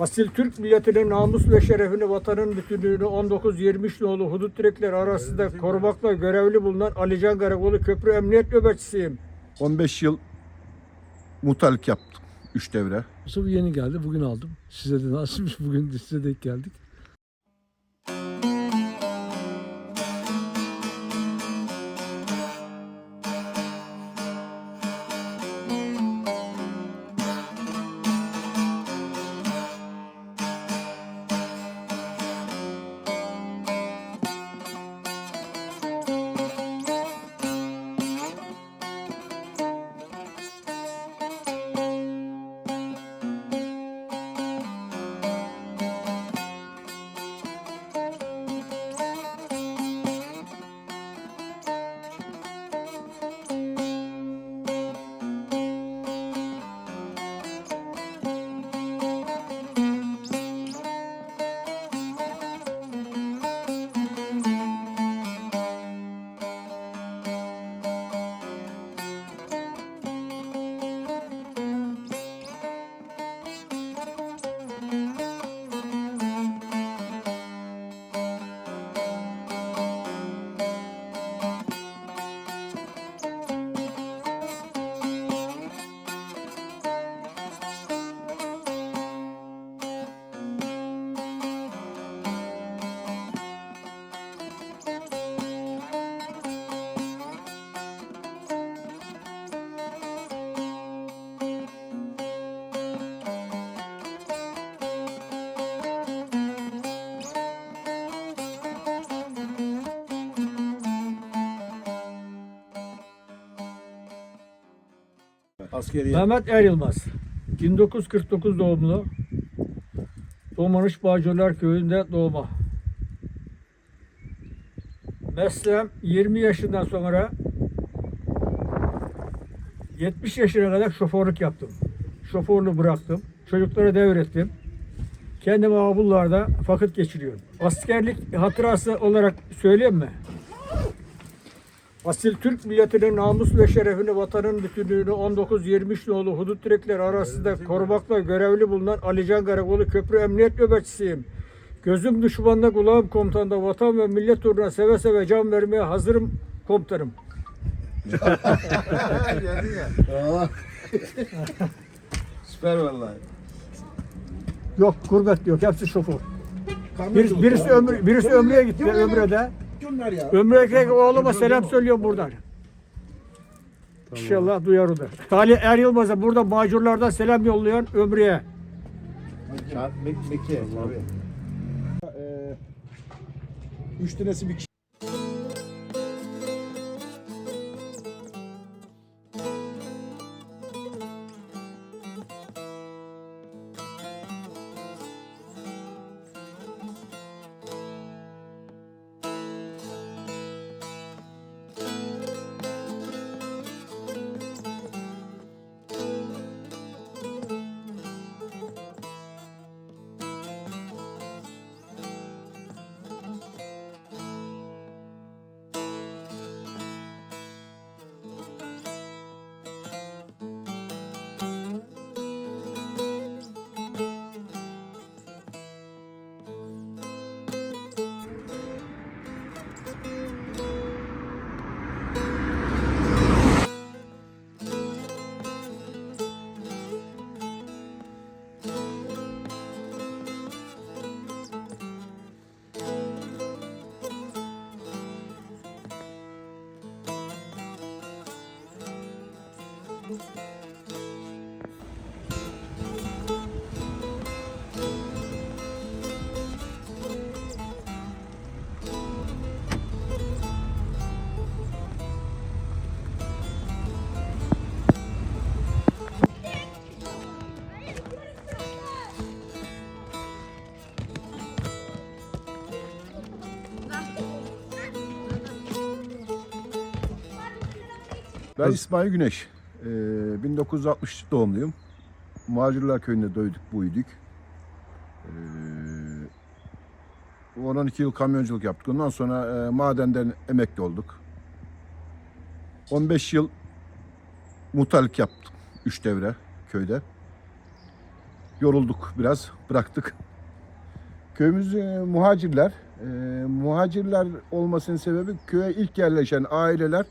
Asil Türk milletinin namus ve şerefini, vatanın bütünlüğünü 19-23 nolu hudut direkleri arasında korumakla görevli bulunan Alican Karakolu Köprü Emniyet Nöbetçisiyim. 15 yıl muhtarlık yaptım. 3 devre. Su yeni geldi. Bugün aldım. Size de nasipmiş. Bugün de size denk geldik. Askeriye. Mehmet Er Yılmaz. 1949 doğumlu. Doğmanış Bağcılar Köyü'nde doğma. Mesleğim 20 yaşından sonra 70 yaşına kadar şoförlük yaptım. Şoförlüğü bıraktım. Çocuklara devrettim. Kendim avullarda vakit geçiriyorum. Askerlik hatırası olarak söyleyeyim mi? Asil Türk milletinin namus ve şerefini, vatanın bütünlüğünü 19-23 nolu hudut direkleri arasında korumakla görevli bulunan Alican Karakolu Köprü Emniyet Nöbetçisiyim. Gözüm düşmanda kulağım komutanda vatan ve millet uğruna seve seve can vermeye hazırım komutanım. Süper vallahi. Yok gurbet yok hepsi şoför. Kamyon Birisi, ömrü, birisi ömreye gitti ömrede. Bunlar ya. Ömrede oğluma selam söylüyorum buradan. İnşallah duyar o da. Salih Er Yılmaz'a burada macurlardan selam yolluyor ömreye. Mek Mekke. Abi. Ee, üç tanesi bir kişi. Ben İsmail Güneş. Ee, 1960 doğumluyum. Macirler Köyü'nde doyduk, büyüdük. Ee, 12 yıl kamyonculuk yaptık. Ondan sonra e, madenden emekli olduk. 15 yıl muhtarlık yaptım. 3 devre köyde. yorulduk biraz, bıraktık. Köyümüz e, muhacirler. E, muhacirler olmasının sebebi köye ilk yerleşen aileler,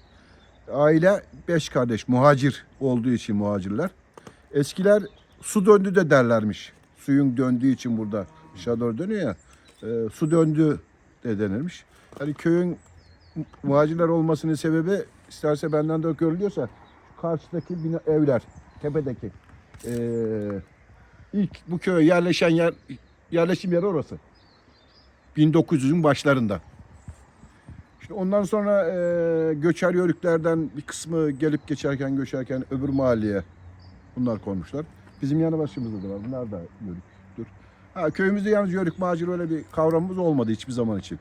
aile beş kardeş, muhacir olduğu için muhacirler. Eskiler su döndü de derlermiş. Suyun döndüğü için burada şador dönüyor ya. e, su döndü de denirmiş. Yani köyün muhacirler olmasının sebebi isterse benden de görülüyorsa karşıdaki bina, evler, tepedeki. E, ilk bu köye yerleşen yer, yerleşim yeri orası. 1900'ün başlarında. Ondan sonra e, göçer yörüklerden bir kısmı gelip geçerken göçerken öbür mahalleye bunlar konmuşlar. Bizim yanı başımızda da var. Bunlar da yörüktür. Ha, köyümüzde yalnız yörük macir öyle bir kavramımız olmadı hiçbir zaman için.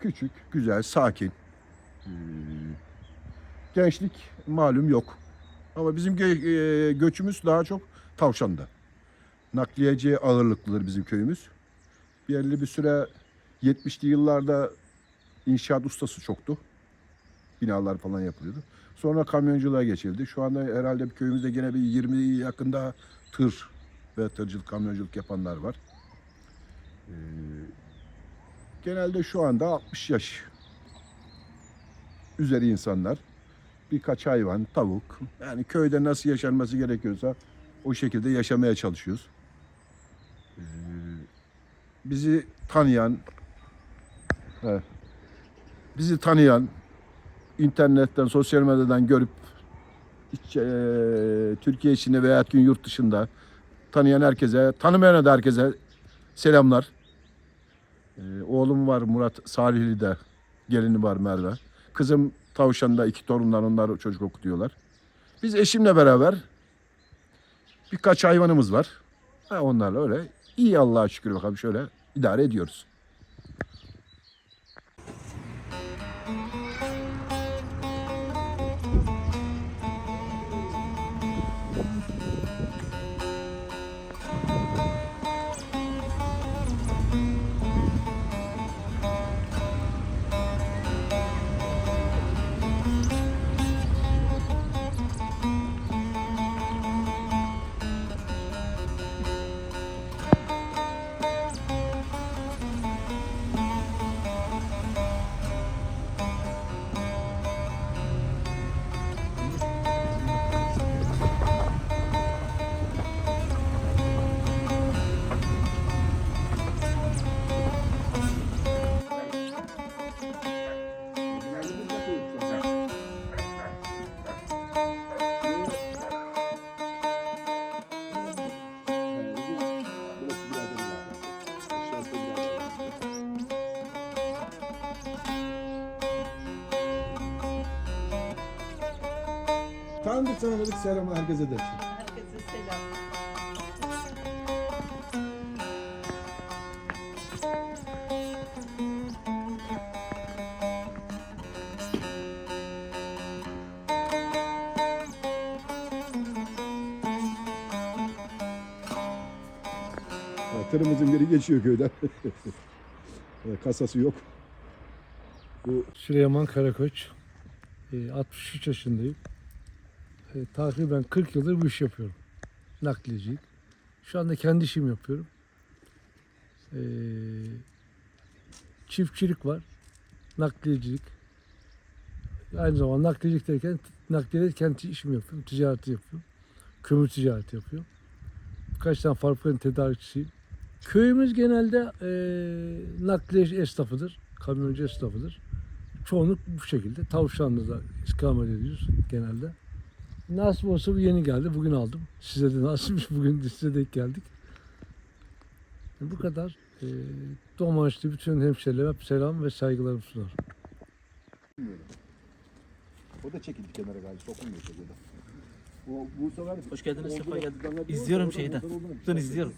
Küçük, güzel, sakin. Ee, gençlik malum yok. Ama bizim gö- göçümüz daha çok tavşanda. Nakliyeci ağırlıklıdır bizim köyümüz. Belli bir süre 70'li yıllarda inşaat ustası çoktu. Binalar falan yapılıyordu. Sonra kamyonculuğa geçildi. Şu anda herhalde köyümüzde gene bir 20 yakında tır ve tırcılık, kamyonculuk yapanlar var. Ee, genelde şu anda 60 yaş üzeri insanlar. Birkaç hayvan, tavuk. Yani köyde nasıl yaşanması gerekiyorsa o şekilde yaşamaya çalışıyoruz. Ee, bizi tanıyan, evet, bizi tanıyan, internetten, sosyal medyadan görüp iç- eee, Türkiye içinde veya gün yurt dışında tanıyan herkese, tanımayana da herkese selamlar. Eee, oğlum var Murat Salihli'de, gelini var Merve. Kızım Tavşan'da iki torunlar onlar çocuk okutuyorlar. Biz eşimle beraber birkaç hayvanımız var. Ha, onlarla öyle iyi Allah'a şükür bakalım şöyle idare ediyoruz. Tanıdık tanıdık selamı herkese de. Herkese selam. Ha, Tırımızın biri geçiyor köyden. E, Kasası yok. Süleyman Karakoç. Ee, 63 yaşındayım. Ee, takriben 40 yıldır bu iş yapıyorum. Nakliyecilik. Şu anda kendi işimi yapıyorum. Ee, çiftçilik var. Nakliyecilik. Aynı zamanda nakliyecilik derken nakliyede kendi işimi yapıyorum. Ticareti yapıyorum. Kömür ticareti yapıyorum. Birkaç tane fabrikanın tedarikçisiyim. Köyümüz genelde e, nakliye esnafıdır. Kamyoncu esnafıdır. Çoğunluk bu şekilde. Tavşanlı'da ikamet ediyoruz genelde. Nasip olsa bu yeni geldi. Bugün aldım. Size de nasipmiş. Bugün de size denk geldik. Bu kadar. E, Domaçlı bütün hemşehrilerime selam ve saygılarımı sunarım. O da çekildi kenara galiba. Sokulmuyor şekilde. O bu sefer Hoş geldiniz, sefa geldiniz. İzliyorum şeyden. Buradan izliyorum.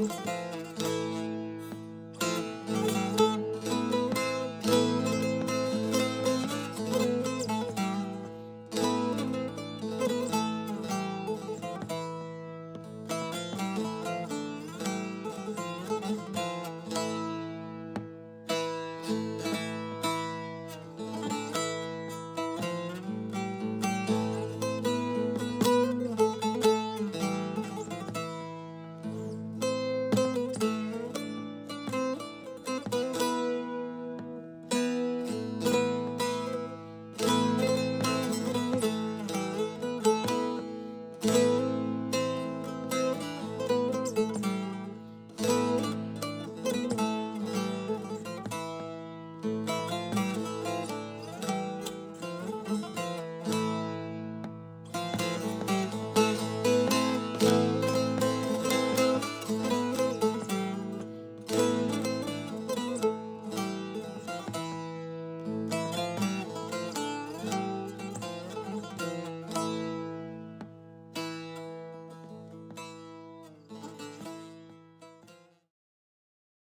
Çok